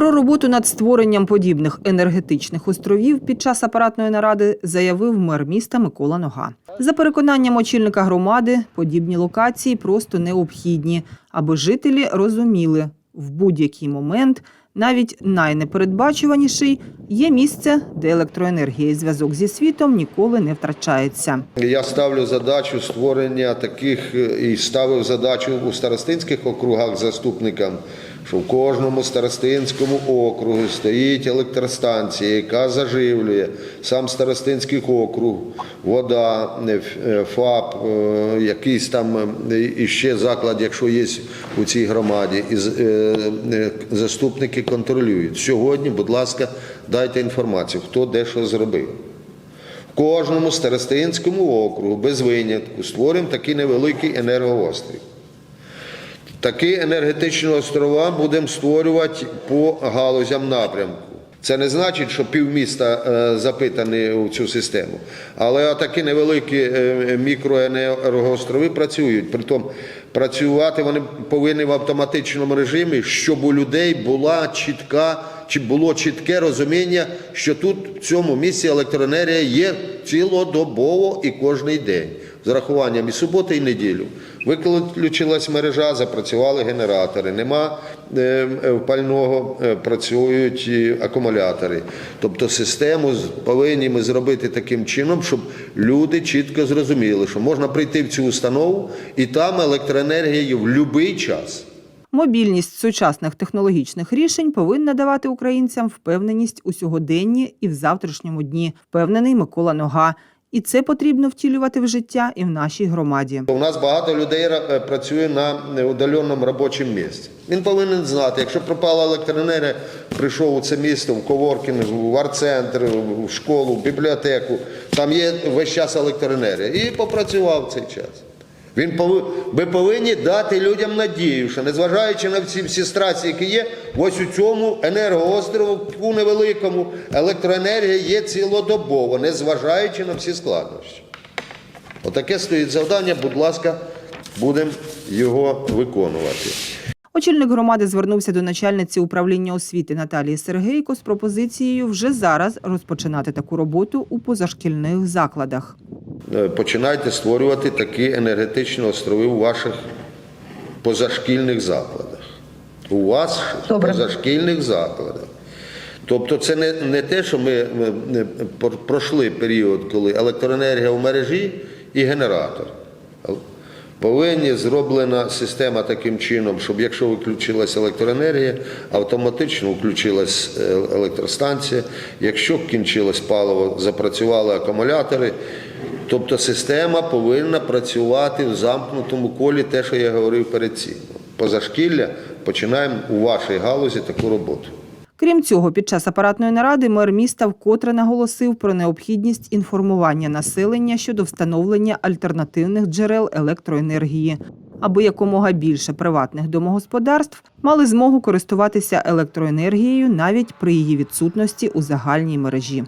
Про роботу над створенням подібних енергетичних островів під час апаратної наради заявив мер міста Микола Нога. За переконанням очільника громади, подібні локації просто необхідні, аби жителі розуміли, в будь-який момент, навіть найнепередбачуваніший, є місце, де електроенергія і зв'язок зі світом ніколи не втрачається. Я ставлю задачу створення таких і ставив задачу у старостинських округах заступникам, що в кожному старостинському округу стоїть електростанція, яка заживлює сам старостинський округ, вода, е, е, ФАП, е, якийсь там іще заклад, якщо є у цій громаді, і заступники контролюють. Сьогодні, будь ласка, дайте інформацію, хто де що зробив. В кожному старостинському округу без винятку створимо такий невеликий енергоострів. Такі енергетичні острова будемо створювати по галузям напрямку. Це не значить, що півміста е, запитані у цю систему. Але такі невеликі е, мікроенергоострови працюють. Притом працювати вони повинні в автоматичному режимі, щоб у людей була чітка чи було чітке розуміння, що тут в цьому місці електроенергія є цілодобово і кожний день з рахуванням і суботи, і неділю. Виключилась мережа, запрацювали генератори. Нема е, е, пального, е, працюють акумулятори. Тобто систему повинні ми зробити таким чином, щоб люди чітко зрозуміли, що можна прийти в цю установу і там електроенергія є в будь-який час. Мобільність сучасних технологічних рішень повинна давати українцям впевненість у сьогоденні і в завтрашньому дні, впевнений Микола Нога. І це потрібно втілювати в життя і в нашій громаді. У нас багато людей е, працює на удаленому робочому місці. Він повинен знати, якщо пропала електроенергія, прийшов у це місто в коворкінг, в арт-центр, в школу, в бібліотеку, там є весь час електроенергія. І попрацював цей час. Він пови... Ми повинні дати людям надію, що незважаючи на всі, всі страсті, які є, ось у цьому енергоострову невеликому електроенергія є цілодобово, незважаючи на всі складнощі. Отаке стоїть завдання, будь ласка, будемо його виконувати. Очільник громади звернувся до начальниці управління освіти Наталії Сергейко з пропозицією вже зараз розпочинати таку роботу у позашкільних закладах. Е, Починайте створювати такі енергетичні острови у ваших позашкільних закладах. У вас Добре. позашкільних закладах. Тобто це не, не те, що ми, ми, пройшли період, коли електроенергія в мережі і генератор. Повинні зроблена система таким чином, щоб якщо виключилась електроенергія, автоматично включилась е, електростанція. Якщо кінчилось паливо, запрацювали акумулятори. Тобто система повинна працювати в замкнутому колі, те, що я говорив перед цим. Позашкілля починаємо у вашій галузі таку роботу. Крім цього, під час апаратної наради мер міста вкотре наголосив про необхідність інформування населення щодо встановлення альтернативних джерел електроенергії, аби якомога більше приватних домогосподарств мали змогу користуватися електроенергією навіть при її відсутності у загальній мережі.